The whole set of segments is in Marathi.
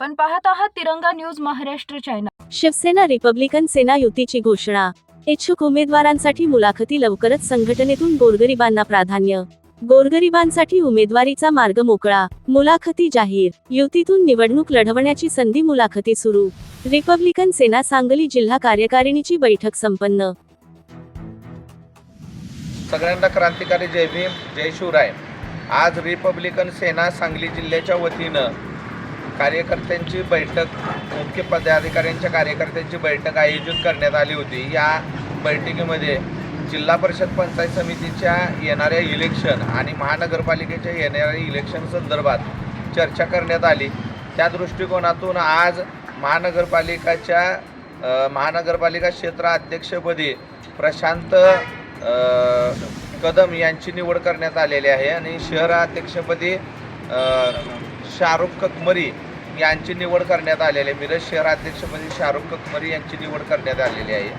Tiranga news Maharashtra channel Shivsena Republican Sena युतीची घोषणा. इच्छुक उमेदवारांसाठी मुलाखती लवकरच संघटनेतून गोरगरिबांना प्राधान्य. गोरगरिबांसाठी उमेदवारीचा मार्ग मोकळा. मुलाखती जाहीर. युतीतून निवडणूक लढवण्याची संधी मुलाखती सुरू. रिपब्लिकन सेना सांगली जिल्हा कार्यकारिणीची बैठक संपन्न. सगळ्यांना क्रांतिकारी जय भीम जय शिवराय. आज रिपब्लिकन सेना सांगली जिल्ह्याच्या वतीनं कार्यकर्त्यांची बैठक मुख्य पदाधिकाऱ्यांच्या कार्यकर्त्यांची बैठक आयोजित करण्यात आली होती. या बैठकीमध्ये जिल्हा परिषद पंचायत समितीच्या येणाऱ्या इलेक्शन आणि महानगरपालिकेच्या येणाऱ्या इलेक्शन संदर्भात चर्चा करण्यात आली. त्या दृष्टिकोनातून आज महानगरपालिकाच्या महानगरपालिका क्षेत्र अध्यक्षपदी प्रशांत कदम यांची निवड करण्यात आलेली आहे आणि शहराध्यक्षपदी शाहरुख ककमरी यांची निवड करण्यात आलेली आहे. मिरज शहराध्यक्षपदी म्हणजे शाहरुख ककमरी यांची निवड करण्यात आलेली आहे.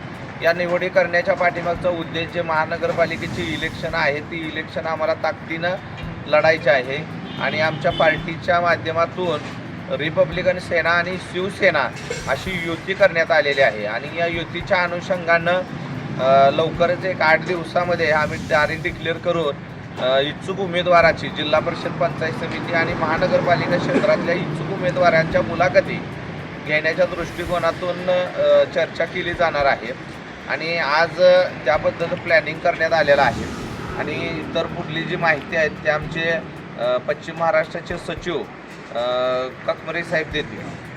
या निवडी करण्याच्या पाठीमागचा उद्देश जे महानगरपालिकेची इलेक्शन आहे ती इलेक्शन आम्हाला ताकदीनं लढायची आहे. आणि आमच्या पार्टीच्या माध्यमातून रिपब्लिकन सेना आणि शिवसेना अशी युती करण्यात आलेली आहे. आणि या युतीच्या अनुषंगानं लवकरच एक आठ दिवसामध्ये आम्ही तारीख डिक्लेअर करून इच्छुक उमेदवाराची जिल्हा परिषद पंचायत समिती आणि महानगरपालिका क्षेत्रातल्या इच्छुक उमेदवारांच्या मुलाखती घेण्याच्या दृष्टिकोनातून चर्चा केली जाणार आहे. आणि आज अ, त्याबद्दल प्लॅनिंग करण्यात आलेलं आहे. आणि इतर पुढली जी माहिती आहे ते आमचे पश्चिम महाराष्ट्राचे सचिव ककमरे साहेब देतील.